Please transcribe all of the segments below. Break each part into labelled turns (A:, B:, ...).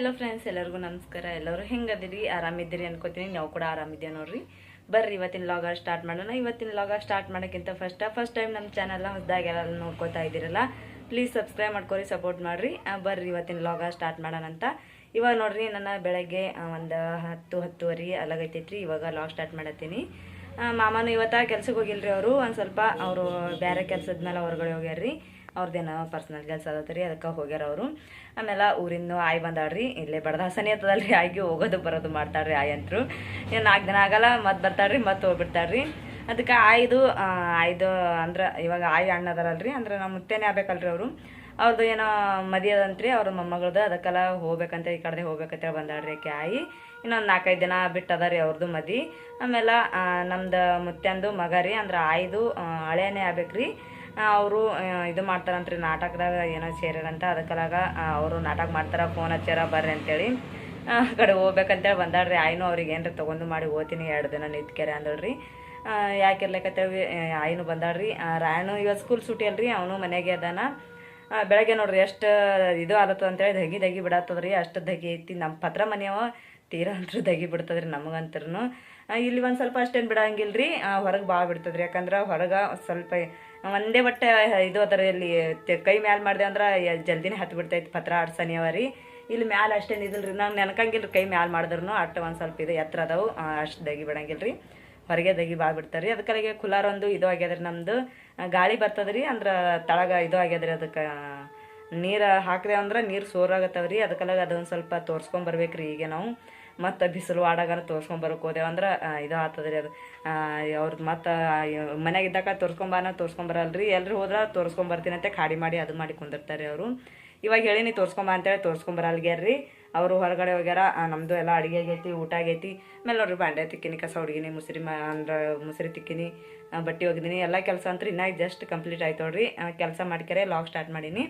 A: Hello friends ಎಲ್ಲರಿಗೂ ನಮಸ್ಕಾರ. ಎಲ್ಲರೂ ಹೆಂಗದಿರಿ? ಆರಾಮಿದ್ದೀರಿ ಅನ್ಕೋತೀನಿ. ನಾವು ಕೂಡ ಆರಾಮಿದ್ದೀವಿ ನೋಡ್ರಿ. ಬರ್ರಿ, ಇವತ್ತಿನ ಲಾಗ ಸ್ಟಾರ್ಟ್ ಮಾಡೋಣ. ಇವತ್ತಿನ ಲಾಗ ಸ್ಟಾರ್ಟ್ ಮಾಡೋಕ್ಕಿಂತ ಫಸ್ಟ್ ಫಸ್ಟ್ ಟೈಮ್ ನಮ್ಮ ಚಾನಲ್ ಹೊಸದಾಗಿ ಎಲ್ಲ ನೋಡ್ಕೋತಾ ಇದ್ದೀರಲ್ಲ ಪ್ಲೀಸ್ ಸಬ್ಸ್ಕ್ರೈಬ್ ಮಾಡ್ಕೊರಿ ಸಪೋರ್ಟ್ ಮಾಡಿರಿ. ಬರ್ರಿ, ಇವತ್ತಿನ ಲಾಗ ಸ್ಟಾರ್ಟ್ ಮಾಡೋಣ ಅಂತ. ಇವಾಗ ನೋಡ್ರಿ, ನನ್ನ ಬೆಳಗ್ಗೆ ಒಂದು ಹತ್ತು, ಹತ್ತುವರೆ ಅಲಗೈತೈತ್ರಿ. ಇವಾಗ ಲಾಗ್ ಸ್ಟಾರ್ಟ್ ಮಾಡತ್ತೀನಿ. ಮಾಮಾನು ಮಾಮನು ಇವತ್ತ ಕೆಲ್ಸಕ್ಕೆ ಹೋಗಿಲ್ರಿ ಅವರು. ಒಂದು ಸ್ವಲ್ಪ ಅವರು ಬೇರೆ ಕೆಲಸದ ಮೇಲೆ ಹೊರಗಡೆ ಹೋಗ್ಯಾರ್ರಿ. ಅವ್ರದ್ದೇನೋ ಪರ್ಸನಲ್ ಕೆಲಸ ರೀ ಅದಕ್ಕೆ ಹೋಗ್ಯಾರ ಅವರು. ಆಮೇಲೆ ಊರಿಂದ ಆಯ್ ಬಂದಾಳ್ರಿ, ಇಲ್ಲೇ ಬಡದಾಸನಿ ರೀ ಆಯ್ಗೆ ಹೋಗೋದು ಬರೋದು ಮಾಡ್ತಾಳ್ರಿ ಆಯ್ ಅಂತರು. ಇನ್ನು ನಾಲ್ಕು ದಿನ ಆಗಲ್ಲ, ಮತ್ತೆ ಬರ್ತಾಳ್ರಿ, ಮತ್ತೆ ಹೋಗ್ಬಿಡ್ತಾಳ್ರಿ. ಅದಕ್ಕೆ ಆಯ್ದು ಆಯ್ದು ಅಂದ್ರೆ ಇವಾಗ ಆಯ್ ಅಣ್ಣ ಅದಾರಲ್ರಿ, ಅಂದ್ರೆ ನಮ್ಮ ಮುತ್ತೇನೆ ಆಗ್ಬೇಕಲ್ರಿ ಅವರು. ಅವ್ರದ್ದು ಏನೋ ಮದಿ ಅದಂತ್ರಿ ಅವ್ರ ಮೊಮ್ಮಗಳದ್ದು ಅದಕ್ಕೆಲ್ಲ ಹೋಗ್ಬೇಕಂತ ಈ ಕಡೆ ಹೋಗ್ಬೇಕಂತ ಬಂದಾಳ್ರಿ ಆಕೆ ಆಯಿ. ಇನ್ನೊಂದು ನಾಲ್ಕೈದು ದಿನ ಬಿಟ್ಟದಾರಿ ಅದ ರೀ ಅವ್ರದ್ದು ಮದಿ. ಆಮೇಲೆ ನಮ್ದು ಮುತ್ಯಂದು ಮಗ ರೀ, ಅಂದ್ರೆ ಆಯ್ದು ಆಗ್ಬೇಕು ಆಗ್ಬೇಕ್ರಿ. ಅವರು ಇದು ಮಾಡ್ತಾರಂತ್ರಿ ನಾಟಕದಾಗ ಏನೋ ಸೇರ್ಯಾರಂತ. ಅದಕ್ಕಲಾಗ ಅವರು ನಾಟಕ ಮಾಡ್ತಾರ ಫೋನ್ ಹಚ್ಚಾರ ಬರ್ರಿ ಅಂತೇಳಿ. ಆ ಕಡೆ ಹೋಗ್ಬೇಕಂತೇಳಿ ಬಂದಾಳ್ರಿ. ಆಯ್ನು ಅವ್ರಿಗೆ ಏನ್ರ ತೊಗೊಂಡು ಮಾಡಿ ಓದ್ತೀನಿ ಎರಡು ದಿನ ನಿಂತ್ಕೆರೆ ಅಂದಳ್ರಿ. ಯಾಕೆ ಇರ್ಲಕತ್ತೇಳಿ? ಆಯ್ನು ಬಂದಾಳ್ರಿ. ಆ, ರಾಯನು ಇವಾಗ ಸ್ಕೂಲ್ ಸೂಟಿ ಅಲ್ರಿ ಅವನು ಮನೆಗೆ ಅದಾನ. ಬೆಳಗ್ಗೆ ನೋಡ್ರಿ ಎಷ್ಟು ಇದು ಆಲತ್ತದ ಅಂತೇಳಿ ದಗಿ ದಗಿ ಬಿಡತ್ತದ್ರಿ. ಅಷ್ಟು ದಗಿ ಐತಿ. ನಮ್ಮ ಪತ್ರ ಮನೆಯವ ತೀರಾ ಅಂತ ದಗಿ ಬಿಡ್ತದ್ರಿ ನಮಗಂತರೂ ಇಲ್ಲಿ ಒಂದು ಸ್ವಲ್ಪ ಅಷ್ಟೇನು ಬಿಡಂಗಿಲ್ರಿ. ಹೊರಗೆ ಭಾಳ ಬಿಡ್ತದ್ರಿ. ಯಾಕಂದ್ರೆ ಹೊರಗೆ ಸ್ವಲ್ಪ ಒಂದೇ ಬಟ್ಟೆ ಇದು ಅದರ ಇಲ್ಲಿ ತೆ- ಕೈ ಮ್ಯಾಲೆ ಮಾಡಿದೆ ಅಂದ್ರೆ ಜಲ್ದಿನೇ ಹತ್ತು ಬಿಡ್ತೈತಿ ಪತ್ರ ಆಡ್ಸನಿಯವ ರೀ ಇಲ್ಲಿ ಮ್ಯಾಲೆ ಅಷ್ಟೇನು ಇದಿಲ್ರಿ ನಾವು ರೀ ಕೈ ಮ್ಯಾಲೆ ಮಾಡಿದ್ರು ಅಟ್ಟ ಒಂದು ಸ್ವಲ್ಪ ಇದು ಎತ್ತರ ಅದಾವು. ಅಷ್ಟು ದಗಿ ಬಿಡಂಗಿಲ್ರಿ. ಹೊರಗೆ ದಗಿ ಭಾಳ ಬಿಡ್ತಾರೆ ರೀ ಅದಕ್ಕೆ ಕುಲಾರೊಂದು ಇದು ಆಗ್ಯದ್ರಿ ನಮ್ದು. ಗಾಳಿ ಬರ್ತದ್ರಿ. ಅಂದ್ರೆ ತಳಗ ಇದು ಆಗ್ಯದ್ರಿ ಅದಕ್ಕೆ. ನೀರು ಹಾಕಿದೆ ಅಂದ್ರೆ ನೀರು ಸೋರಾಗತ್ತವ್ರಿ ಅದಕ್ಕೆಲ್ಲ ಅದೊಂದು ಸ್ವಲ್ಪ ತೋರಿಸ್ಕೊಂಬರ್ಬೇಕು ರೀ ಈಗ ನಾವು. ಮತ್ತು ಬಿಸಿಲು ಆಡಾಗಾರ ತೋರ್ಸ್ಕೊಂಡ್ ಬರಕ್ಕೆ ಹೋದೆವು ಅಂದ್ರೆ ಇದು ಆತದ್ರಿ ಅದು. ಅವ್ರದ್ದು ಮತ್ತು ಮನ್ಯಾಗ ಇದ್ದಾಗ ತೋರ್ಸ್ಕೊಂಬಾನ ತೋರ್ಸ್ಕೊಂಬರಲ್ರಿ ಎಲ್ರು ಹೋದ್ರೆ ತೋರ್ಸ್ಕೊಂಬರ್ತೀನಿ ಅಂತ ಖಾಡಿ ಮಾಡಿ ಅದು ಮಾಡಿ ಕುಂದಿರ್ತಾರೆ ಅವರು. ಇವಾಗ ಹೇಳಿನಿ ತೋರ್ಸ್ಕೊಂಬ ಅಂತೇಳಿ ತೋರ್ಸ್ಕೊಂಬರಲ್ಗ್ಯಾರ್ರಿ ಅವರು ಹೊರಗಡೆ ಹೋಗ್ಯಾರ ನಮ್ಮದು ಎಲ್ಲ ಅಡುಗೆ ಆಗೈತಿ, ಊಟ ಆಗೈತಿ. ಆಮೇಲೆ ಅವ್ರು ಬಾಂಡೆ ತಿಕ್ಕಿನಿ, ಕಸ ಹುಡುಗಿನಿ, ಮುಸ್ರಿ ಮಾ, ಅಂದ್ರೆ ಮುಸ್ರಿ ತಿಕ್ಕಿನಿ ಬಟ್ಟೆ ಒಗ್ದಿನಿ, ಎಲ್ಲ ಕೆಲಸ ಅಂತೂ ಇನ್ನೂ ಜಸ್ಟ್ ಕಂಪ್ಲೀಟ್ ಆಯ್ತು ನೋಡ್ರಿ. ಕೆಲಸ ಮಾಡ್ಕ್ಯಾರೆ, ಲಾಗ್ ಸ್ಟಾರ್ಟ್ ಮಾಡೀನಿ.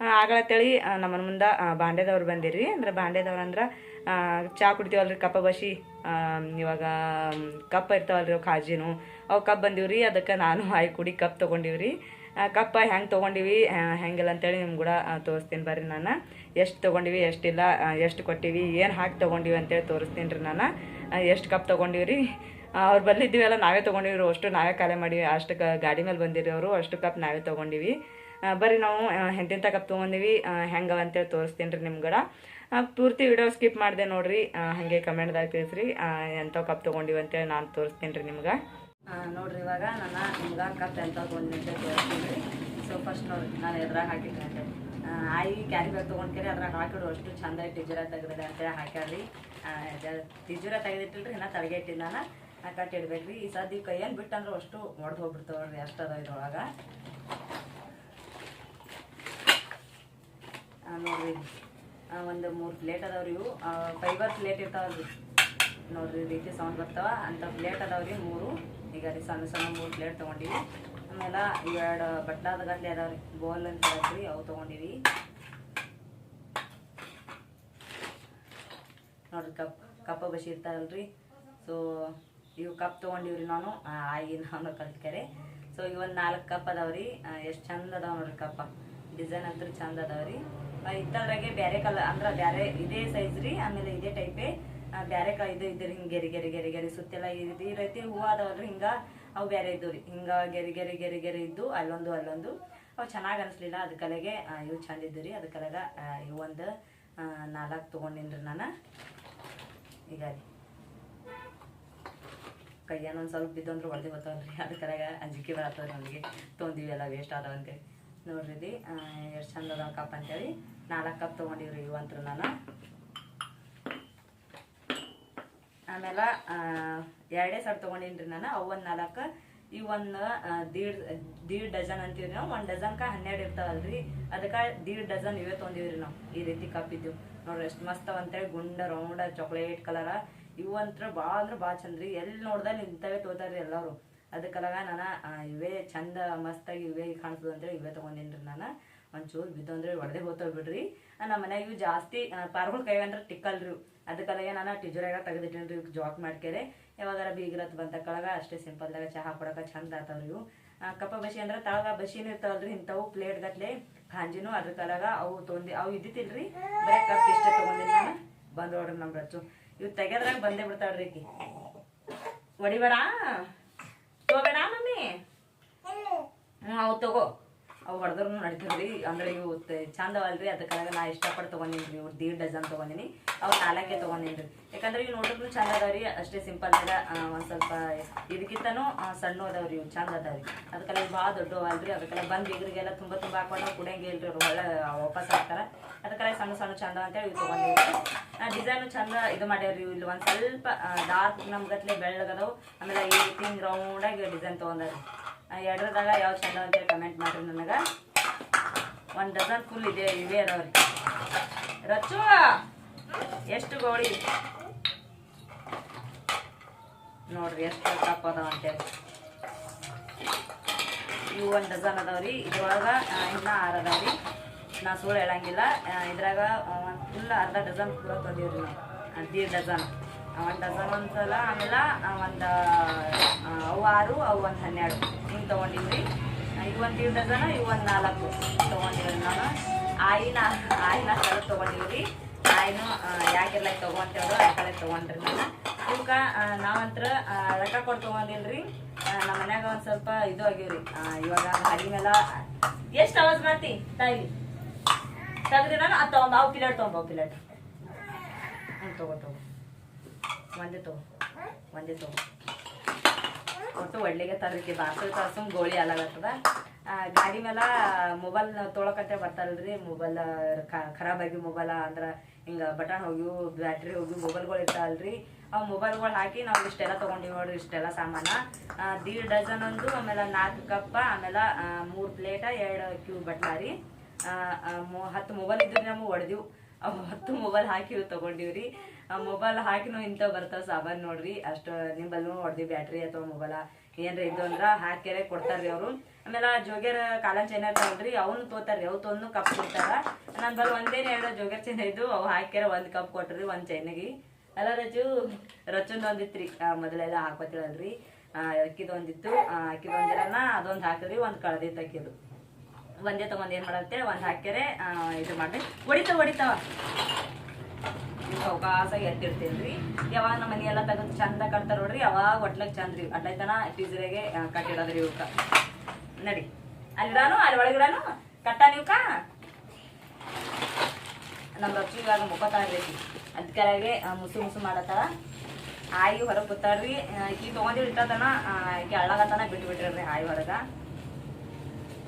A: ಆಗಲತ್ತೇಳಿ ನಮ್ಮ ಮನೆ ಮುಂದೆ ಬಾಂಡೆದವ್ರು ಬಂದಿರಿ ಅಂದ್ರೆ ಬಾಂಡೆದವ್ರು ಅಂದ್ರೆ ಚಹಾ ಕುಡಿತೀವಲ್ರಿ ಕಪ್ಪ ಬಸಿ ಇವಾಗ ಕಪ್ ಇರ್ತಾವಲ್ರಿ ಅವು ಕಾಜಿನು ಅವು ಕಪ್ ಬಂದಿವ್ರಿ, ಅದಕ್ಕೆ ನಾನು ಆಯ್ ಕುಡಿ ಕಪ್ ತೊಗೊಂಡಿವ್ರಿ. ಕಪ್ಪ ಹೆಂಗೆ ತೊಗೊಂಡಿವಿ ಹೆಂಗಿಲ್ಲ ಅಂತೇಳಿ ನಿಮ್ಗೆ ಕೂಡ ತೋರಿಸ್ತೀನಿ ಬರ್ರಿ ನಾನು. ಎಷ್ಟು ತೊಗೊಂಡಿವಿ ಎಷ್ಟಿಲ್ಲ ಎಷ್ಟು ಕೊಟ್ಟಿವಿ, ಏನು ಹಾಕಿ ತೊಗೊಂಡಿವಿ ಅಂತೇಳಿ ತೋರಿಸ್ತೀನಿ ರೀ ನಾನು. ಎಷ್ಟು ಕಪ್ ತೊಗೊಂಡಿವ್ರಿ. ಅವ್ರು ಬಲ್ಲಿದ್ದೀವಲ್ಲ ನಾವೇ ತೊಗೊಂಡಿವ್ರಿ, ಅಷ್ಟು ನಾವೇ ಖಾಲಿ ಮಾಡಿವಿ. ಅಷ್ಟು ಗಾಡಿ ಮೇಲೆ ಬಂದಿರಿ ಅವರು, ಅಷ್ಟು ಕಪ್ ನಾವೇ ತೊಗೊಂಡಿವಿ. ಬರ್ರಿ ನಾವು ಎಂತೆಂಥ ಕಪ್ ತೊಗೊಂಡಿವಿ ಹೆಂಗೆ ಅಂತೇಳಿ ತೋರಿಸ್ತೀನಿ ರೀ ನಿಮ್ಗಡ. ಪೂರ್ತಿ ವಿಡಿಯೋ ಸ್ಕಿಪ್ ಮಾಡಿದೆ ನೋಡ್ರಿ ಹಂಗೆ ಹಾಗೆ ಕಮೆಂಟ್ದಾಗ ತಿಳಿಸ್ರಿ ಎಂಥವು ಕಪ್ ತೊಗೊಂಡಿವಿ ಅಂತೇಳಿ ನಾನು ತೋರಿಸ್ತೀನಿ ರೀ ನಿಮ್ಗೆ. ನೋಡ್ರಿ ಇವಾಗ ನಾನು ನಿಮ್ಗೆ ಕಪ್ ಎಂಥ ಅಂತ ತೋರಿಸ್ತೀನಿ ರೀ. ಸೊ ಫಸ್ಟ್ ನೋಡ್ರಿ, ನಾನು ಎದ್ರಾಗ ಹಾಕಿಟ್ಟೆ ಆಯಿ ಕ್ಯಾರಿ ಬ್ಯಾಗ್ ತೊಗೊಂಡ್ಕೇರಿ, ಅದ್ರಾಗ ಹಾಕಿಡು ಅಷ್ಟು ಚಂದ ಟಿಜುರ ತೆಗ್ದಿದೆ ಅಂತೇಳಿ ಹಾಕ್ಯಾರಿ ಟಿಜುರ ತೆಗೆದಿಟ್ಟಿಲ್ರಿ, ಇನ್ನ ತಳಗೆ ಇಟ್ಟಿದ್ದು ನಾನು. ಕಟ್ಟಿ ಇಡ್ಬೇಕ್ರಿ. ಈ ಸದ್ಯ ಕೈಯಲ್ಲಿ ಬಿಟ್ಟಂದ್ರೆ ಅಷ್ಟು ಒಡ್ದು ಹೋಗ್ಬಿಡ್ತಾವ್ರಿ ಅಷ್ಟದ ಇದ್ರೊಳಗೆ ಆ, ನೋಡ್ರಿ. ಒಂದು ಮೂರು ಪ್ಲೇಟ್ ಅದಾವ್ರಿ ಇವು. ಫೈಬರ್ ಪ್ಲೇಟ್ ಇರ್ತಾವಲ್ರಿ. ನೋಡ್ರಿ, ರೀತಿ ಸೌಂಡ್ ಬರ್ತಾವ. ಅಂತ ಪ್ಲೇಟ್ ಅದಾವ್ರಿ ಮೂರು. ಈಗ ರೀ ಸಣ್ಣ ಸಣ್ಣ ಮೂರು ಪ್ಲೇಟ್ ತೊಗೊಂಡಿವಿ. ಆಮೇಲೆ ಇವೆರಡು ಬಟ್ಲಾದ ಗಂಟೆ ಅದಾವ್ರಿ. ಬೋಲ್ ಅಂತ ಹೇಳ್ರಿ ಅವು ತೊಗೊಂಡಿವಿ. ನೋಡ್ರಿ, ಕಪ್, ಕಪ್ಪ ಬಸಿ ಇರ್ತಾವಲ್ರಿ. ಸೊ ಇವು ಕಪ್ ತೊಗೊಂಡಿವ್ರಿ ನಾನು. ಆಗಿ ನಾನು ಕಲ್ತ್ಕರೆ. ಸೊ ಇವೊಂದು ನಾಲ್ಕು ಕಪ್ ಅದಾವ್ರಿ. ಎಷ್ಟು ಚಂದ ಅದಾವ ನೋಡ್ರಿ ಕಪ್ಪ. ಡಿಸೈನ್ ಅಂತೂ ಚಂದ ಅದಾವ್ರಿ. ಇತ್ತದ್ರಾಗೆ ಬೇರೆ ಕಲರ್ ಅಂದ್ರೆ ಬೇರೆ ಇದೇ ಸೈಜ್ ರೀ, ಆಮೇಲೆ ಇದೇ ಟೈಪೇ ಬೇರೆ ಕ, ಇದು ಇದ್ರಿ ಹಿಂಗೆ ಗೆರಿ ಗೆರಿ ಗೆರಿ ಗೆರಿ ಸುತ್ತೆಲ್ಲ ಈ ರೀತಿ ಹೂವು ಅದಾವಲ್ರಿ ಹಿಂಗ ಅವು ಬೇರೆ ಇದ್ದು ರೀ. ಹಿಂಗ ಗೆರಿ ಗೆರಿ ಗೆರಿ ಗೆರಿ ಇದ್ದು, ಅಲ್ಲೊಂದು ಅಲ್ಲೊಂದು. ಅವು ಚೆನ್ನಾಗಿ ಅನಿಸ್ಲಿಲ್ಲ ಅದಕ್ಕಲೆಗೆ ಇವು ಚಂದ ಇದ್ದು ರೀ ಅದಕ್ಕಲೆಗ ಇವು ಒಂದು ನಾಲ್ಕು ತೊಗೊಂಡಿನ್ರಿ ನಾನು. ಈಗ ರೀ. ಒಂದು ಸ್ವಲ್ಪ ಬಿದ್ದು ಅಂದ್ರೆ ಹೊಡೆದು ಬರ್ತಾವಲ್ರಿ ಅದಕ್ಕರಾಗ ಅಂಜಿಕೆ ಬರತ್ತವ್ರಿ ನಮಗೆ. ತೊಂದಿವಿ ಎಲ್ಲ ವೇಸ್ಟ್ ಅದಾವ ಅಂತೇಳಿ ನೋಡ್ರಿ ರೀ ಎಷ್ಟು ಚಂದ ಅದಾವ ಕಪ್ ಅಂತೇಳಿ. ನಾಲ್ಕು ಕಪ್ ತೊಗೊಂಡಿವ್ರಿ ಇವಂತ್ರು ನಾನು. ಆಮೇಲೆ ಎರಡೇ ಸರ್ ತೊಗೊಂಡಿನ್ರಿ ನಾನು ಅವೊಂದು ನಾಲ್ಕು ನಾಲ್ಕು ಒಂದು ದೀಡ್ ದೀಡ್ ಡಜನ್ ಅಂತೀವಿ ನಾವು. ಒಂದು ಡಜನ್ಕ ಹನ್ನೆರಡು ಇರ್ತಾವಲ್ರಿ. ಅದಕ್ಕೆ ದೀಡ್ ಡಜನ್ ಇವೇ ತೊಗೊಂಡಿವ್ರಿ ನಾವು, ಈ ರೀತಿ ಕಪ್ ಇದ್ದೀವಿ ನೋಡ್ರಿ ಎಷ್ಟು ಮಸ್ತ್ ಅಂತೇಳಿ, ಗುಂಡ, ರೌಂಡ ಚಾಕ್ಲೇಟ್ ಕಲರ ಇವು ಅಂತ್ರ ಭಾಳ ಅಂದ್ರೆ ಭಾಳ ಚಂದ್ರಿ. ರೀ ಎಲ್ಲಿ ನೋಡ್ದಲ್ಲಿ ಇಂಥವೇ ತೋತಾರ್ರಿ ಎಲ್ಲರೂ. ಅದಕ್ಕಲಾಗ ನಾನು ಇವೇ ಚಂದ ಮಸ್ತಾಗಿ ಇವೇ ಕಾಣಿಸ್ತದೆ ಅಂತೇಳಿ ಇವೇ ತೊಗೊಂಡಿನ್ರಿ ನಾನು. ಒಂಚೂರು ಬಿದ್ದು ಅಂದ್ರೆ ಒಡೆದೇ ಹೋಗ್ತಾವ ಬಿಡ್ರಿ. ನಮ್ಮ ಮನ್ಯಾಗ ಇವು ಜಾಸ್ತಿ ಪಾರ್ಗಳು ಕೈ ಅಂದ್ರೆ ಟಿಕ್ಕಲ್ರಿ. ಅದಕ್ಕಲಾಗೆ ನಾನು ಟಿಜುರಾಗ ತೆಗೆದಿಟ್ಟೇನ್ರಿ ಇವ್ ಜಾಕ್ ಮಾಡ್ಕೇರೆ. ಯಾವಾಗಾರ ಬೀಗ್ರತ್ ಬಂತ ಕಳಗ ಅಷ್ಟೇ ಸಿಂಪಲ್ದಾಗ ಚಹಾ ಕೊಡಕ ಚಂದ ಆತಾವ್ರಿ ಇವು. ಕಪ್ಪ ಬಸಿ ಅಂದ್ರೆ ತಳಗ ಬಸಿನೂ ಇರ್ತಾವಲ್ರಿ ಇಂಥವು ಪ್ಲೇಟ್ ಗಟ್ಲೆ. ಕಾಂಜಿನೂ ಅದ್ರ ಕಲಾಗ ಅವು ತೊಂದಿ, ಅವು ಇದ್ದಿತ್ತಿಲ್ರಿ. ಬರೀ ಕಪ್ ಇಷ್ಟೇ ತೊಗೊಂಡಿಲ್ಲ ನಾನು. ನೋಡ್ರಿ ನಮ್ಮ ರಚ್ಚು ಇವು ತೆಗೆದ್ರಾಗ ಬಂದೇ ಬಿಡ್ತಾವ್ರಿ ಈಕಿ. ಹೊಡಿಬೇಡ. ತಗೋಬೇಡ ಮಮ್ಮಿ ಹ್ಞೂ ಅವು ತಗೋ ಅವು ಹೊಡೆದ್ರು ರೀ ಅಂದ್ರೆ ಇವು ಚಂದವಲ್ರಿ ಅದಕ್ಕಾಗ ನಾ ಇಷ್ಟಪಟ್ಟು ತೊಗೊಂಡಿನಿ ಇವ್ರು ದೀಡ್ ಡಜನ್ ತೊಗೊಂಡಿನಿ. ಅವು ನಾಲ್ಕೇ ತೊಗೊಂಡಿನಿ ಯಾಕಂದ್ರೆ ಇವು ನೋಡಿದ್ರು ಚಂದ ಅದಾವ್ರಿ ಅಷ್ಟೇ ಸಿಂಪಲ್ ಅದ ಒಂದು ಸ್ವಲ್ಪ ಇದಕ್ಕಿಂತನೂ ಸಣ್ಣ ಅದಾವ್ರಿ ಇವು ಚಂದ ಅದಾವ್ರಿ ಅದಕ್ಕೆಲ್ಲ ಇವು ಭಾಳ ದೊಡ್ಡ ಅವಲ್ರಿ ಅದಕ್ಕೆಲ್ಲ ಬಂದು ಬೀಗರಿಗೆಲ್ಲ ತುಂಬ ತುಂಬ ಹಾಕೊಂಡು ಕುಡಿಯಂಗೆ ಇಲ್ರಿ. ಅವ್ರು ಒಳ್ಳೆ ವಾಪಸ್ ಹಾಕ್ತಾರೆ. ಅದಕ್ಕೆಲ್ಲ ಸಣ್ಣ ಸಣ್ಣ ಚಂದ ಅಂತೇಳಿ ಇವು ರೀ ಡಿಸೈನು ಚಂದ ಇದು ಮಾಡ್ಯಾವ್ರಿ ಇಲ್ಲಿ ಒಂದು ಸ್ವಲ್ಪ ಡಾರ್ಕ್ ನಮ್ಗತ್ಲೆ ಬೆಳ್ಳಗದವು ಆಮೇಲೆ ಈ ರೀತಿ ರೌಂಡಾಗಿ ಡಿಸೈನ್ ತೊಗೊಂಡಾರಿ. ಎರಡರದಾಗ ಯಾವ ಚಲೋ ಅಂತೇಳಿ ಕಮೆಂಟ್ ಮಾಡ್ರಿ ನನಗೆ. ಒಂದು ಡಜನ್ ಫುಲ್ ಇದೆ, ಇವೇ ಅದಾವ್ರಿ. ರಚ್ಚು, ಎಷ್ಟು ಗೋಳಿ? ನೋಡ್ರಿ ಎಷ್ಟು ಕಪ್ ಅದಾವ ಅಂತೇಳಿ. ಇವು ಒಂದು ಡಜನ್ ಅದಾವ್ರಿ. ಇದ್ರೊಳಗೆ ಇನ್ನೂ ಆರು ಅದಾವ್ರಿ. ನಾ ಸುಳ್ಳು ಹೇಳಂಗಿಲ್ಲ. ಇದ್ರಾಗ ಒಂದು ಫುಲ್ ಅರ್ಧ ಡಜನ್ ಪೂರ ತಂದೀವ್ರಿ ನಾವು. ದೀಡ್ ಡಜನ್ ಒಂದು ಡಜನ್ ಒಂದ್ಸಲ, ಆಮೇಲೆ ಒಂದು ಅವು ಆರು, ಅವು ಒಂದು ಹನ್ನೆರಡು. ತೊಗೊಂಡಿವ್ರಿ ಇವು ಒಂದು ದೀಡ್ ಜನ ಇವು ಒಂದು ನಾಲ್ಕು ತೊಗೊಂಡಿವ್ರಿ ನಾನು. ಆಯಿನ ಆಯಿನ ಕಡೆ ತೊಗೊಂಡಿವ್ರಿ. ಆಯಿನ ಯಾಕೆಲ್ಲ ತೊಗೊಂತೇವ್ರು ಆ ಕಡೆ ತೊಗೊಂಡ್ರಿ ನಾನು ಇವಕ್ಕ ನಾವಂತ್ರ ರೊಕ್ಕ ಕೊಟ್ಟು ತೊಗೊಂಡಿಲ್ರಿ. ನಮ್ಮ ಮನ್ಯಾಗ ಒಂದು ಸ್ವಲ್ಪ ಇದು ಆಗಿವ್ರಿ ಇವಾಗ ಗಾಡಿ ಮೇಲೆ ಎಷ್ಟು ಅವಾಜ್ ಮಾಡ್ತಿ, ತಾಯಿ? ತೆಗ್ದಿ ನಾನು, ಅದು ತೊಗೊಂಬ, ಅವು ಪಿಲೇಟ್ ತೊಗೊಂಬ, ಅವು ಪಿಲೇಟ್ ಹ್ಞೂ ತಗೋ ತಗೋ. ಒಂದೇ ತಗೋ. ಒಂದೇ ತಗೋ. ಒಟ್ಟು ಒಳ್ಳೆಗೆ ತರಕ್ಕೆ ಬಾರ್ಸಲ್ ತರ್ಸಮ್ ಗೋಳಿ ಅಲಾಗತ್ತದ ಗಾಡಿ ಮೇಲೆ ಮೊಬೈಲ್ ತೊಳಕಂತೆ ಬರ್ತಾರಲ್ರಿ ಮೊಬೈಲ್ ಖರಾಬ್ ಆಗಿ ಮೊಬೈಲ್ ಅಂದ್ರೆ ಹಿಂಗೆ ಬಟನ್ ಹೋಗಿ ಬ್ಯಾಟ್ರಿ ಹೋಗಿ ಮೊಬೈಲ್ಗಳು ಇರ್ತಾವಲ್ರಿ. ಆ ಮೊಬೈಲ್ಗಳು ಹಾಕಿ ನಾವು ಇಷ್ಟೆಲ್ಲ ತೊಗೊಂಡಿವಿ ನೋಡ್ರಿ, ಇಷ್ಟೆಲ್ಲ ಸಾಮಾನು. ದೀಡ್ ಡಜನ್ ಒಂದು ಆಮೇಲೆ ನಾಲ್ಕು ಕಪ್ಪ, ಆಮೇಲೆ ಮೂರು ಪ್ಲೇಟ, ಎರಡು ಕ್ಯೂ ಬಟ್ಲಾರಿ. ಹತ್ತು ಮೊಬೈಲ್ ಇದ್ರೆ ನಮಗೆ ಹೊಡೆದಿವು ಹತ್ತು ಮೊಬೈಲ್ ಹಾಕಿ ತೊಗೊಂಡಿವ್ರಿ. ಮೊಬೈಲ್ ಹಾಕಿನೂ ಇಂಥ ಬರ್ತಾವ ಸಾಮಾನು ನೋಡ್ರಿ. ಅಷ್ಟು ನಿಂಬಲ್ನು ಹೊಡ್ದಿ ಬ್ಯಾಟ್ರಿ ಅಥವಾ ಮೊಬೈಲ ಏನ್ರ ಇದ್ದು ಅಂದ್ರ ಹಾಕ್ಯಾರೆ ಕೊಡ್ತಾರ್ರಿ ಅವರು. ಆಮೇಲೆ ಜೋಗ್ಯರ ಕಾಲನ್ ಚೈನ ತಗೊಂಡ್ರಿ, ಅವನು ತೋತಾರ್ರಿ ಅವು ತೊಂದು ಕಪ್ ಕೊಡ್ತಾರ. ನನ್ನ ಬಲ್ ಒಂದೇನೆ ಎರಡು ಜೋಗ್ಯರ್ ಚೈನ ಇದ್ದು, ಅವು ಹಾಕ್ಯಾರ ಒಂದು ಕಪ್ ಕೊಟ್ರಿ, ಒಂದ್ ಚೈನಿಗೆ ಅಲ್ಲ ರಜು, ರಚುಂದು ಒಂದಿತ್ರಿ. ಮೊದಲೆಲ್ಲ ಹಾಕೋತಿಳಲ್ರಿ ಅಕ್ಕಿದ ಒಂದಿತ್ತು. ಅಕ್ಕಿದ ಅಕ್ಕಿದು ಅದೊಂದ್ ಹಾಕಿದ್ರಿ ಒಂದು ಕಳ್ದಿತ್ತು ಅಕ್ಕಿದು. ಒಂದೇ ತಗೊಂಡ್ ಏನ್ ಮಾಡತ್ತೆ, ಒಂದ್ ಹಾಕ್ಯಾರೆ ಇದು ಮಾಡ್ರಿ. ಹೊಡಿತಾವ ಹೊಡಿತಾವ. ಅವಕಾಶ ರೀ ಯಾವಾಗ ನಮ್ಮ ಮನಿ ಎಲ್ಲ ತೆಗೆದು ಚಂದ ಕಟ್ತಾರ ನೋಡ್ರಿ ಅವಾಗ ಒಟ್ಲಾಗ ಚಂದ್ರಿ ಅಡ್ಲೈತನ ಟೀಸರಿಗೆ ಕಟ್ಟಿಡೋದ್ರಿ ಇವಕ್ಕ ನಡಿ. ಅಲ್ಲಿಡಾನು ಅಲ್ಲಿ ಒಳಗಿಡಾನು ಕಟ್ಟ ನೀವ್ಕ? ನಮ್ಮ ರಕ್ಷಿ ಇವಾಗ ಮುಖತಾ ಇರ್ತೈತಿ ಅದ್ ಮುಸು ಮುಸು ಮಾಡತ್ತಾರ. ಆಯಿ ಹೊರಗೆ ಕೂತಾಳ್ರಿ. ಈಕಿ ತೊಗೊಂಡಿ ಇಟ್ಟತನ ಈಕಿ ಅಳ್ಳಗತನ ಬಿಟ್ಟು ಬಿಟ್ಟಿರ್ರಿ ಆಯಿ ಹೊರಗ.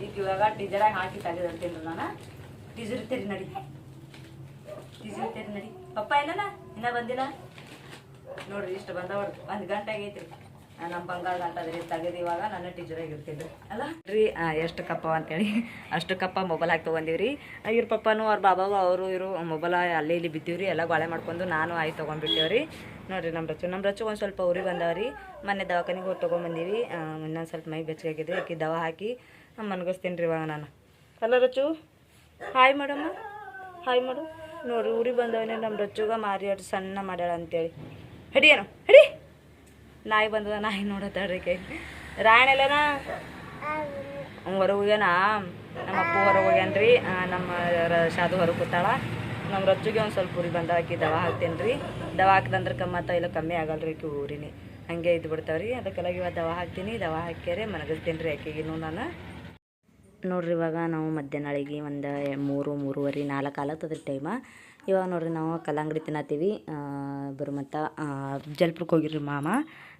A: ಈಗ ಇವಾಗ ಟೀಜರಾಗ ಹಾಕಿ ತೆಗೆದಿರ್ತೀನಿ ನಾನು. ಟೀಜರ್ ಇರ್ತೀರಿ ನಡಿ. ಟೀಜರ್ ಇರ್ತೀರಿ ನಡಿ. ಪಪ್ಪ ಏನನ ಇನ್ನ ಬಂದಿಲ್ಲ? ನೋಡ್ರಿ, ಇಷ್ಟು ಬಂದವ ಒಂದು ಗಂಟೆ ಆಗೈತ್ರಿ. ನಮ್ಮ ಬಂಗಾಳ ಗಂಟೆ ಅದ್ರಿ ತೆಗೆದು ಇವಾಗ ನನ್ನ ಟೀಚರಾಗಿ ಆಗಿರ್ತಿದ್ರು ಅಲ್ಲ? ರೀ ಎಷ್ಟು ಕಪ್ಪ ಅಂತೇಳಿ. ಅಷ್ಟು ಕಪ್ಪ ಮೊಬೈಲ್ ಹಾಕಿ ತೊಗೊಂಡಿವ್ರಿ. ಇವ್ರ ಪಪ್ಪನು, ಅವ್ರ ಬಾಬಾವು, ಅವರು, ಇವರು ಮೊಬೈಲ್ ಅಲ್ಲಿ ಇಲ್ಲಿ ಬಿದ್ದೀವ್ರಿ. ಎಲ್ಲ ಗೊಳೆ ಮಾಡ್ಕೊಂಡು ನಾನು ಆಯ್ತು ತೊಗೊಂಡ್ಬಿಟ್ಟೇವ್ರಿ. ನೋಡ್ರಿ ನಮ್ಮ ರಚು ನಮ್ಮ ರಚು ಒಂದು ಸ್ವಲ್ಪ ಊರಿಗೆ ಬಂದವ್ರಿ. ಮೊನ್ನೆ ದವಾಖಾನಿಗೆ ಹೋಗಿ ತೊಗೊಂಬಂದೀವಿ. ಇನ್ನೊಂದು ಸ್ವಲ್ಪ ಮೈ ಬೆಚ್ಚಗಾಗಿದೆ. ಆಕಿ ದವಾ ಹಾಕಿ ಮನ್ಗಿಸ್ತೀನಿ ರೀ ಇವಾಗ ನಾನು. ಅಲ್ಲ ರಚು? ಹಾಯ್ ಮೇಡಮ್ಮ ಹಾಯ್ ಮಾಡು ನೋಡ್ರಿ ಊರಿಗೆ ಬಂದವನೇ ನಮ್ಮ ರಚ್ಚುಗ ಮಾರಿ ಅಷ್ಟು ಸಣ್ಣ ಮಾಡ್ಯಾಳ ಅಂತೇಳಿ. ಹಿಡಿ ಏನು, ಹಿಡಿ. ನಾಯಿ ಬಂದದ, ನಾಯಿ ನೋಡತ್ತಾಳ್ರಿ ಕೈ ರಾಯಣೆಲ್ಲನ ಹೊರಗೆ ಹೋಗ್ಯಾನ? ನಮ್ಮ ಅಪ್ಪ ಹೊರಗೆ ಹೋಗ್ಯಾನ್ರಿ. ನಮ್ಮ ರ- ಶಾದು ಹೊರಗೆ ಕೂತಾಳ. ನಮ್ಮ ರಚ್ಚುಗೆ ಒಂದು ಸ್ವಲ್ಪ ಊರಿಗೆ ಬಂದ ಹಾಕಿ ದವಾ ಹಾಕ್ತೇನೆ ರೀ ದವಾ ಹಾಕ್ದಂದ್ರೆ ಕಮ್ಮತ್ತ ಇಲ್ಲ ಕಮ್ಮಿ ಆಗಲ್ರಿ ಆಕಿ ಊರಿನಿ. ಹಂಗೆ ಇದ್ದು ಬಿಡ್ತಾವ್ರಿ. ಅದಕ್ಕೆಲ್ಲ ಇವಾಗ ದವಾ ಹಾಕ್ತೀನಿ, ದವಾ ಹಾಕ್ಯಾರೆ ಮನಗಲ್ತೀನಿ ರೀ ಆಕೆಗಿನೂ ನಾನು. ನೋಡ್ರಿ ಇವಾಗ ನಾವು ಮಧ್ಯಾಹ್ನಳಿಗೆ ಒಂದು ಮೂರು, ಮೂರುವರೆ, ನಾಲ್ಕು ಆಲತ್ತದ ಟೈಮ ಇವಾಗ ನೋಡ್ರಿ ನಾವು ಕಲ್ಲಂಗಡಿ ತಿನ್ನತ್ತೀವಿ. ಬರು ಮತ್ತು ಅಫ್ಜಲ್ಪುರಕ್ಕೆ ಹೋಗಿರ್ರಿ ಮಾಮ.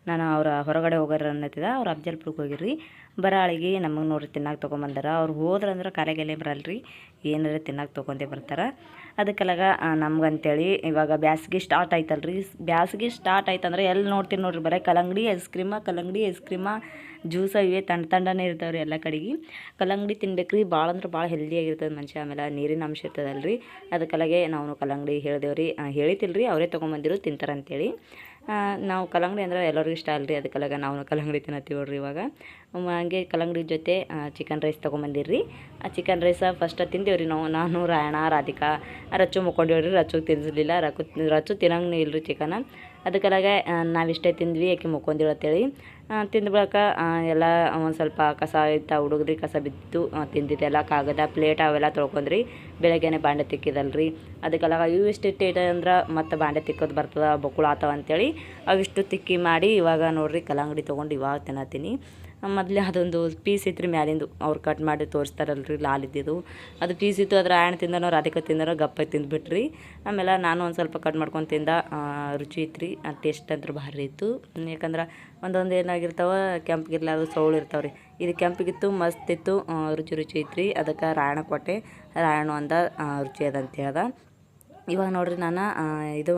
A: ನಾನು ಅವ್ರ ಹೊರಗಡೆ ಹೋಗೋರು ಅನ್ನತ್ತಿದ, ಅವ್ರು ಅಫ್ಜಲ್ಪುರಕ್ಕೆ ಹೋಗಿರ್ರಿ. ಬರಾಳಿಗೆ ನಮಗೆ ನೋಡ್ರಿ ತಿನ್ನಕ್ಕೆ ತೊಗೊಂಬಂದಾರ. ಅವ್ರು ಹೋದ್ರಂದ್ರೆ ಕಾಲೆಗೆಲೆ ಬರಲ್ರಿ. ಏನಾರ ತಿನ್ನಕ್ಕೆ ತೊಗೊಂಡೇ ಬರ್ತಾರೆ. ಅದಕ್ಕೆಲ್ಲಾಗ ನಮ್ಗಂತೇಳಿ ಇವಾಗ ಬ್ಯಾಸ್ಗೆ ಸ್ಟಾರ್ಟ್ ಆಯ್ತಲ್ರಿ. ಬ್ಯಾಸ್ಗೆ ಸ್ಟಾರ್ಟ್ ಆಯ್ತಂದ್ರೆ ಎಲ್ಲಿ ನೋಡ್ತೀನಿ ನೋಡ್ರಿ, ಬರೀ ಕಲಂಗಡಿ ಐಸ್ ಕ್ರೀಮ ಕಲ್ಲಂಗಡಿ ಐಸ್ ಕ್ರೀಮ ಜ್ಯೂಸ ಇವೆ ತಂಡ ತಂಡನೇ ರೀ ಎಲ್ಲ ಕಡೆಗೆ. ಕಲ್ಲಂಗಡಿ ತಿನ್ಬೇಕ್ರಿ ಭಾಳ ಅಂದ್ರೆ ಭಾಳ ಹೆಲ್ದಿ ಆಗಿರ್ತದೆ ಮನುಷ್ಯ, ಆಮೇಲೆ ನೀರಿನ ಅಂಶ ಇರ್ತದಲ್ರಿ. ಅದಕ್ಕೆಲ್ಲಾಗೆ ನಾವು ಕಲ್ಲಂಗಡಿ ಹೇಳಿದೇವ್ರಿ ಹೇಳಿತಿಲ್ರಿ, ಅವರೇ ತೊಗೊಂಬಂದಿರು, ತಿಂತಾರಂತೇಳಿ. ನಾವು ಕಲ್ಲಂಗಡಿ ಅಂದ್ರೆ ಎಲ್ಲರಿಗೂ ಇಷ್ಟ ಅಲ್ರಿ, ಅದಕ್ಕೆಲ್ಲಾಗ ನಾವು ಕಲ್ಲಂಗಡಿ ತಿನ್ನತ್ತೀವಿ ನೋಡ್ರಿ ಇವಾಗ. ಹಂಗೆ ಕಲ್ಲಂಗಡಿ ಜೊತೆ ಚಿಕನ್ ರೈಸ್ ತೊಗೊಂಬಂದಿರ್ರಿ. ಆ ಚಿಕನ್ ರೈಸ ಫಸ್ಟ್ ತಿಂದೇವ್ರಿ ನಾವು. ನಾನು ರಾಯಣ ರಾಧಿಕಾ, ರಚ್ಚು ಮುಕ್ಕೊಂಡೇವ್ರಿ. ರಚ್ಚು ತಿನ್ನಿಸ್ಲಿಲ್ಲ ರಕ್ಕು, ರಚ್ಚು ತಿನ್ನಂಗೆ ಇಲ್ರಿ ಚಿಕನ ನಾವು ನಾವಿಷ್ಟೇ ತಿಂದ್ವಿ ಆಕೆ ಮುಕ್ಕೊಂದಿಳು ಅಂತೇಳಿ. ತಿಂದ ಬಳಿಕ ಎಲ್ಲ ಒಂದು ಸ್ವಲ್ಪ ಕಸ ಇತ್ತ ಹುಡುಗ್ರಿ, ಕಸ ಬಿದ್ದು ತಿಂದಿದ್ದೆಲ್ಲ ಕಾಗದ ಪ್ಲೇಟ್ ಅವೆಲ್ಲ ತೊಳ್ಕೊಂಡ್ರಿ. ಬೆಳಗ್ಗೆನೆ ಬಾಂಡೆ ತಿಕ್ಕಿದಲ್ರಿ. ಅದಕ್ಕೆಲ್ಲ ಇವು ಇಷ್ಟು ಇಟ್ಟು ಅಂದ್ರೆ ಮತ್ತೆ ಬಾಂಡೆ ತಿಕ್ಕೋದು ಬರ್ತದ, ಬೊಕ್ಕುಳು ಆತವ ಅಂತೇಳಿ. ಅವಿಷ್ಟು ತಿಕ್ಕಿ ಮಾಡಿ ಇವಾಗ ನೋಡ್ರಿ ಕಲ್ಲಂಗಡಿ ತೊಗೊಂಡು ಇವಾಗ ತಿನ್ನತ್ತೀನಿ. ಮೊದಲೇ ಅದೊಂದು ಪೀಸ್ ಇತ್ತು ರೀ ಮ್ಯಾಲಿಂದು ಅವ್ರು ಕಟ್ ಮಾಡಿ ತೋರಿಸ್ತಾರಲ್ರಿ, ಲಾಲ್ ಇದ್ದಿದ್ದು. ಅದು ಪೀಸ್ ಇತ್ತು, ಅದ್ರ ಆ್ಯಣ್ ತಿಂದನೋ, ರಾಧಿಕ ತಿಂದನೋ, ಗಪ್ಪ ತಿಂದುಬಿಟ್ರಿ. ಆಮೇಲೆ ನಾನು ಒಂದು ಸ್ವಲ್ಪ ಕಟ್ ಮಾಡ್ಕೊಂಡು ತಿಂದ ರುಚಿ ಇತ್ತು ರೀ ಟೇಸ್ಟ್ ಅಂದ್ರೆ ಭಾರಿ ಇತ್ತು. ಯಾಕಂದ್ರೆ ಒಂದೊಂದು ಏನಾಗಿರ್ತಾವೆ ಕೆಂಪಗಿರ್ಲಾರ್ದು ಸೌಳು ಇರ್ತಾವೆ ರೀ ಇದು ಕೆಂಪಿಗಿತ್ತು, ಮಸ್ತ್ ಇತ್ತು ರುಚಿ ರುಚಿ ಇತ್ತು ರೀ ಅದಕ್ಕೆ ರಾಯಣ ಕೊಟ್ಟೆ. ರಾಯಣ ಅಂದ ರುಚಿ ಅದ ಅಂತ ಹೇಳ್ದ ಇವಾಗ ನೋಡ್ರಿ ನಾನು ಇದು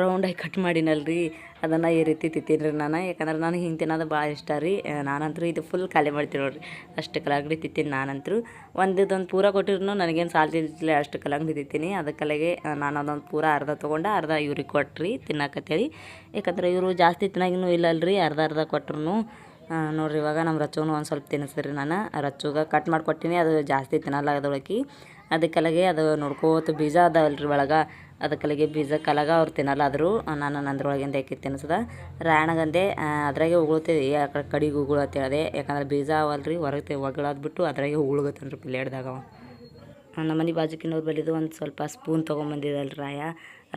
A: ರೌಂಡಾಗಿ ಕಟ್ ಮಾಡಿನಲ್ರಿ. ಅದನ್ನು ಈ ರೀತಿ ತಿಂತೀನಿ ರೀ ನಾನು. ಯಾಕಂದ್ರೆ ನನಗೆ ಹಿಂಗೆ ತಿನ್ನೋದು ಭಾಳ ಇಷ್ಟ ರೀ. ನಾನಂತರೂ ಇದು ಫುಲ್ ಖಾಲಿ ಮಾಡ್ತೀನಿ ನೋಡ್ರಿ. ಅಷ್ಟು ಕಲಾಗಡಿ ತಿಂತೀನಿ ನಾನಂತರೂ. ಒಂದಿದೊಂದು ಪೂರ ಕೊಟ್ಟಿರೂ ನನಗೇನು ಸಾಲ್ತಿಲ್ಲ ಅಷ್ಟು ಕಲಾಗಡಿ ತಿಂತೀನಿ ಅದಕ್ಕಲ್ಲಿಗೆ ನಾನು ಅದೊಂದು ಪೂರ ಅರ್ಧ ತೊಗೊಂಡು ಅರ್ಧ ಇವ್ರಿಗೆ ಕೊಟ್ರಿ ತಿನ್ನಕತ್ತೇಳಿ. ಯಾಕಂದ್ರೆ ಇವರು ಜಾಸ್ತಿ ತಿನ್ನಾಗಿನೂ ಇಲ್ಲಲ್ರಿ, ಅರ್ಧ ಅರ್ಧ ಕೊಟ್ರು ನೋಡ್ರಿ ಇವಾಗ ನಮ್ಮ ರಚ್ಚುನು ಒಂದು ಸ್ವಲ್ಪ ತಿನ್ನಿಸ್ರಿ ನಾನು. ರಚ್ಚುಗ ಕಟ್ ಮಾಡಿಕೊಟ್ಟಿನಿ, ಅದು ಜಾಸ್ತಿ ತಿನ್ನಲ್ಲ ಅದೊಳಗೆ ಅದಕ್ಕೆಲ್ಲಗೆ ಅದು ನೋಡ್ಕೋತ ಬೀಜ ಅದಾವಲ್ರಿ ಒಳಗೆ. ಅದಕ್ಕಲಾಗೆ ಬೀಜ ಕಲಗ ಅವ್ರು ತಿನ್ನಲ್ಲ ಆದರೂ ನಾನು ನಂದ್ರೊಳಗಿಂದ ಯಾಕೆ ತಿನ್ನಿಸ್ದ ರಾಯಣಗಂದೆ ಅದ್ರಾಗೆ ಉಗುಳುತ್ತೆ ಆ ಕಡೆ ಕಡಿಗೆ ಉಗುಳು ಅಂತ ಹೇಳಿದೆ. ಯಾಕಂದ್ರೆ ಬೀಜ ಅವಲ್ರಿ, ಹೊರಗೆ ಒಗಳಾದ್ಬಿಟ್ಟು ಅದ್ರಾಗೆ ಉಗುಳ್ಗತ್ತನ್ರಿ ಪ್ಲೇಟ್ದಾಗ ಅವ. ನಮ್ಮ ಮನೆ ಬಾಜುಕಿನವ್ರು ಬಲಿದು ಒಂದು ಸ್ವಲ್ಪ ಸ್ಪೂನ್ ತೊಗೊಂಬಂದಿದ್ದಲ್ಲ ರಾಯ.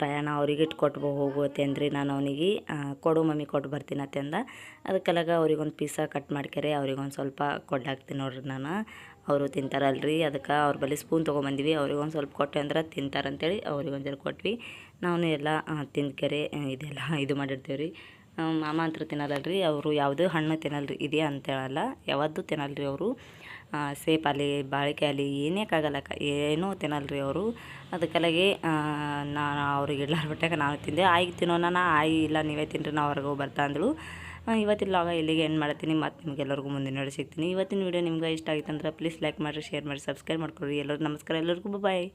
A: ರಾಯನ ಅವ್ರಿಗೆ ಇಟ್ಟು ಕೊಟ್ಟು ಹೋಗುತ್ತೆ ಅಂದ್ರಿ ನಾನು ಅವನಿಗೆ. ಕೊಡು ಮಮ್ಮಿ ಕೊಟ್ಟು ಬರ್ತೀನಿ ಅತ್ತೆ ಅಂದ. ಅದಕ್ಕೆಲ್ಲಾಗ ಅವ್ರಿಗೆ ಒಂದು ಪೀಸ ಕಟ್ ಮಾಡ್ಕೆರೆ ಅವ್ರಿಗೆ ಒಂದು ಸ್ವಲ್ಪ ಕೊಡ್ಲಾಕ್ತೀನಿ ನೋಡ್ರಿ ನಾನು. ಅವರು ತಿಂತಾರಲ್ರಿ, ಅದಕ್ಕೆ ಅವ್ರ ಬಳಿ ಸ್ಪೂನ್ ತೊಗೊಂಬಂದಿವಿ, ಅವ್ರಿಗೆ ಒಂದು ಸ್ವಲ್ಪ ಕೊಟ್ಟೆ ಅಂದ್ರೆ ತಿಂತಾರಂತೇಳಿ ಅವ್ರಿಗೆ ಒಂದು ಜರ ಕೊಟ್ವಿ. ನಾವು ಎಲ್ಲ ತಿಂದ್ಕೆರೆ ಇದೆಲ್ಲ ಇದು ಮಾಡಿರ್ತೀವಿ ರೀ ಮಾಮ ಅಂತ ತಿನ್ನಲ್ಲಲ್ರಿ, ಅವರು ಯಾವುದೇ ಹಣ್ಣು ತಿನ್ನಲ್ರಿ, ಇದೆ ಅಂತ ಹೇಳಲ್ಲ ಯಾವತ್ತೂ ತಿನ್ನಲ್ರಿ ಅವರು. ಸೇಪಾಲಿ ಬಾಳಿಕೆ ಆಗಲಿ ಏನೇಕ್ಕಾಗಲ್ಲ ಕ, ಏನೂ ತಿನ್ನಲ್ರಿ ಅವರು. ಅದಕ್ಕೆಲ್ಲಾಗಿ ನಾನು ಅವ್ರಿಗೆ ಇಡ್ಲಾರ ಬಿಟ್ಟಾಗ ನಾನು ತಿಂದೆ, ಆಯ್ಗೆ ತಿನ್ನೋಣ ಆಯಿ ಇಲ್ಲ ನೀವೇ ತಿನ್ನಿರಿ ನಾವು ಹೊರಗೆ ಹೋಗಿ ಬರ್ತಾ ಅಂದಳು. ಇವತ್ತಿನ ಲಾಗ ಇಲ್ಲಿಗೆ ಏನು ಮಾಡ್ತೀನಿ. ಮತ್ತು ನಿಮಗೆಲ್ಲರಿಗೂ ಮುಂದಿನ ನೋಡಿ ಸಿಗ್ತೀನಿ. ಇವತ್ತಿನ ವೀಡಿಯೋ ನಿಮ್ಗೆ ಇಷ್ಟ ಆಗಿತ್ತಂದ್ರೆ ಪ್ಲೀಸ್ ಲೈಕ್ ಮಾಡಿರಿ ಶೇರ್ ಮಾಡಿ ಸಬ್ಸ್ಕ್ರೈಬ್ ಮಾಡ್ಕೊಳ್ರಿ ಎಲ್ಲರೂ ನಮಸ್ಕಾರ. ಎಲ್ಲರಿಗೂ ಬಾಯ್